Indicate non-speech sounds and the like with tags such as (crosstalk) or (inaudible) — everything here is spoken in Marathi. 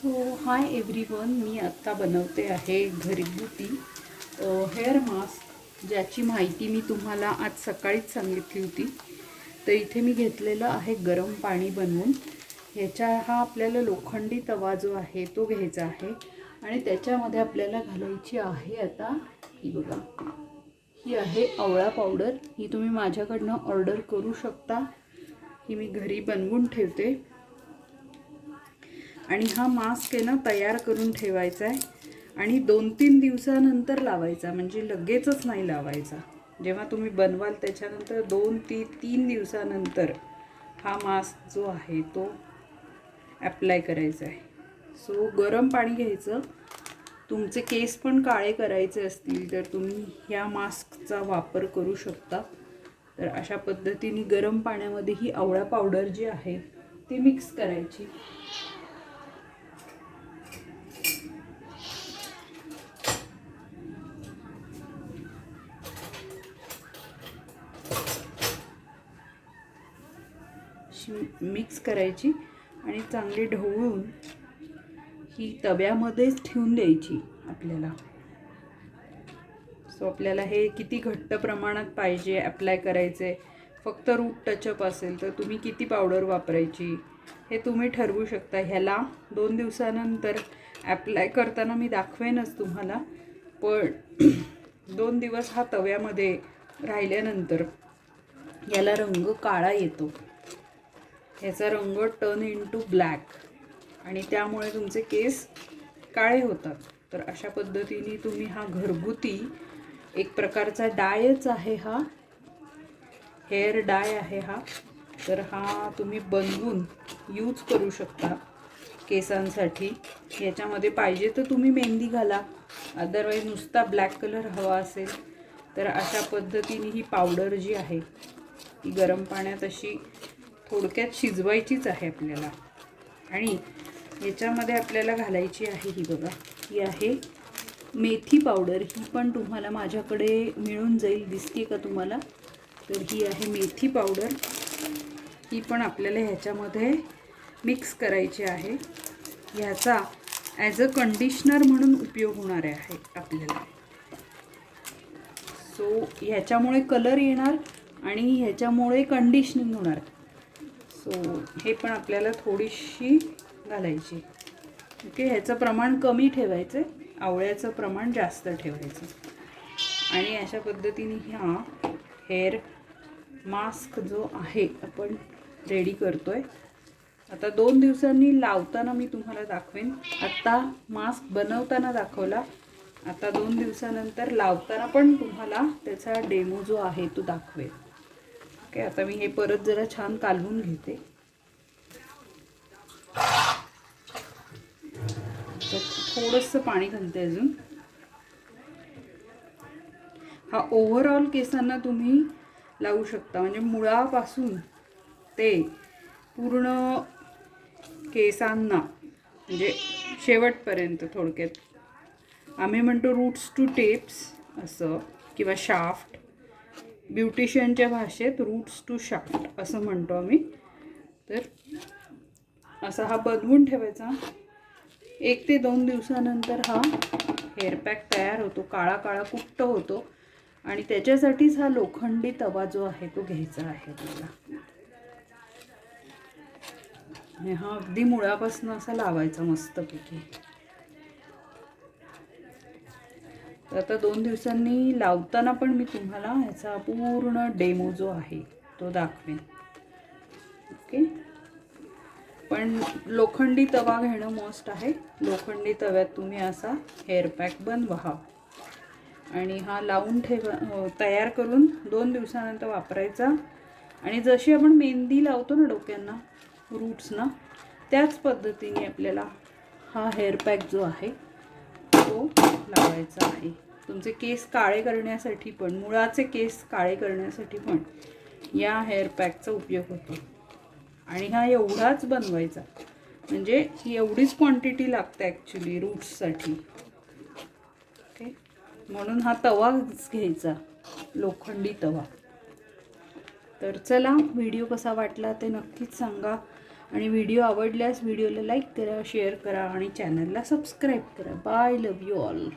सो हाय एव्हरीवन मी आत्ता बनवते आहे घरगुती हेअर मास्क ज्याची माहिती मी तुम्हाला आज सकाळीच सांगितली होती. तर इथे मी घेतलेलं आहे गरम पाणी बनवून. ह्याच्या हा आपल्याला लोखंडी तवा जो आहे तो घ्यायचा आहे. आणि त्याच्यामध्ये आपल्याला घालायची आहे आता ही बघा. ही आहे आवळा पावडर ही तुम्ही माझ्याकडनं ऑर्डर करू शकता. ही मी घरी बनवून ठेवते. आणि हा मास्क आहे ना तयार करून ठेवायचा आहे आणि दोन तीन दिवसानंतर लावायचा म्हणजे लगेचच नाही लावायचा. जेव्हा तुम्ही बनवाल त्याच्यानंतर दोन ती तीन दिवसानंतर हा मास्क जो आहे तो ॲप्लाय करायचा आहे सो गरम पाणी घ्यायचं. तुमचे केस पण काळे करायचे असतील तर तुम्ही ह्या मास्कचा वापर करू शकता. तर अशा पद्धतीने गरम पाण्यामध्ये ही आवळा पावडर जी आहे ती मिक्स करायची. अशी मिक्स करायची आणि चांगली ढवळून ही तव्यामध्येच ठेवून द्यायची आपल्याला. सो आपल्याला हे किती घट्ट प्रमाणात पाहिजे अप्लाय करायचे फक्त रूट टचअप असेल तर तुम्ही किती पावडर वापरायची हे तुम्ही ठरवू शकता. ह्याला दोन दिवसानंतर ॲप्लाय करताना मी दाखवेनच तुम्हाला पण (clears throat) दोन दिवस हा तव्यामध्ये राहिल्यानंतर याला रंग काळा येतो. ह्याचा रंग टर्न इन टू ब्लॅक आणि त्यामुळे तुमचे केस काळे होतात. तर अशा पद्धतीने तुम्ही हा घरगुती एक प्रकारचा डायच आहे हा. हेअर डाय आहे हा. तर हा तुम्ही बनवून यूज करू शकता केसांसाठी. याच्यामध्ये पाहिजे तर तुम्ही मेहंदी घाला. अदरवाईज नुसता ब्लॅक कलर हवा असेल तर अशा पद्धतीने ही पावडर जी आहे ती गरम पाण्यात अशी थोडक्यात शिजवायचीच आहे आपल्याला. आणि याच्यामध्ये आपल्याला घालायची आहे ही बघा. ही आहे मेथी पावडर. ही पण तुम्हाला माझ्याकडे मिळून जाईल. दिसते का तुम्हाला? तर ही आहे मेथी पावडर. ही पण आपल्याला ह्याच्यामध्ये मिक्स करायची आहे. ह्याचा ॲज अ कंडिशनर म्हणून उपयोग होणार आहे आपल्याला. सो ह्याच्यामुळे कलर येणार आणि ह्याच्यामुळे कंडिशनिंग होणार. सो हे पण आपल्याला थोडीशी घालायची. ओके ह्याचं प्रमाण कमी ठेवायचं आवळ्याचं प्रमाण जास्त ठेवायचं. आणि अशा पद्धतीने ह्या हेअर मास्क जो आहे आपण रेडी करतो आहे आता दोन दिवसांनी लावताना मी तुम्हाला दाखवेन. आत्ता मास्क बनवताना दाखवला. आता दोन दिवसानंतर लावताना पण तुम्हाला त्याचा डेमो जो आहे तो दाखवेल ओके आता मी हे परत जरा छान कालवून घेते. तर थोडंसं पाणी घालते अजून. हा ओव्हरऑल केसांना तुम्ही लावू शकता. म्हणजे मुळापासून ते पूर्ण केसांना म्हणजे शेवटपर्यंत थोडक्यात. आम्ही म्हणतो रूट्स टू टेप्स असं किंवा शाफ्ट ब्युटिशियनच्या भाषेत रूट्स टू शाफ्ट असं म्हणतो आम्ही. तर असा हा बदवून ठेवायचा. एक ते दोन दिवसानंतर हा हेअर पॅक तयार होतो. काळा काळा कुट्ट होतो. आणि त्याच्यासाठीच हा लोखंडी तवा जो आहे तो घ्यायचा आहे त्याला आणि हा अगदी मुळापासून असा लावायचा मस्तपैकी. तर आता दोन दिवसांनी लावताना पण मी तुम्हाला ह्याचा पूर्ण डेमो जो आहे तो दाखवेन. ओके? पण लोखंडी तवा घेणं मस्ट आहे. लोखंडी तव्यात तुम्ही असा हेअर पॅक बनवा. आणि हा लावून ठेवा तयार करून दोन दिवसानंतर वापरायचा. आणि जशी आपण मेहंदी लावतो ना डोक्यांना रूट्सना त्याच पद्धतीने आपल्याला हा हेअर पॅक जो आहे लावायचा आहे. तुमचे केस काळे करण्यासाठी पण मुळाचे केस काळे करण्यासाठी पण या हेअर पॅकचा उपयोग होतो. आणि हा एवढाच बनवायचा. म्हणजे ही एवढीच क्वांटिटी लागते ॲक्च्युली रूट्ससाठी ओके म्हणून हा तवाच घ्यायचा. लोखंडी तवा. तर चला व्हिडिओ कसा वाटला ते नक्कीच सांगा. आणि व्हिडिओ आवडल्यास व्हिडिओला लाईक करा शेअर करा आणि चॅनलला सबस्क्राईब करा. Bye love you all.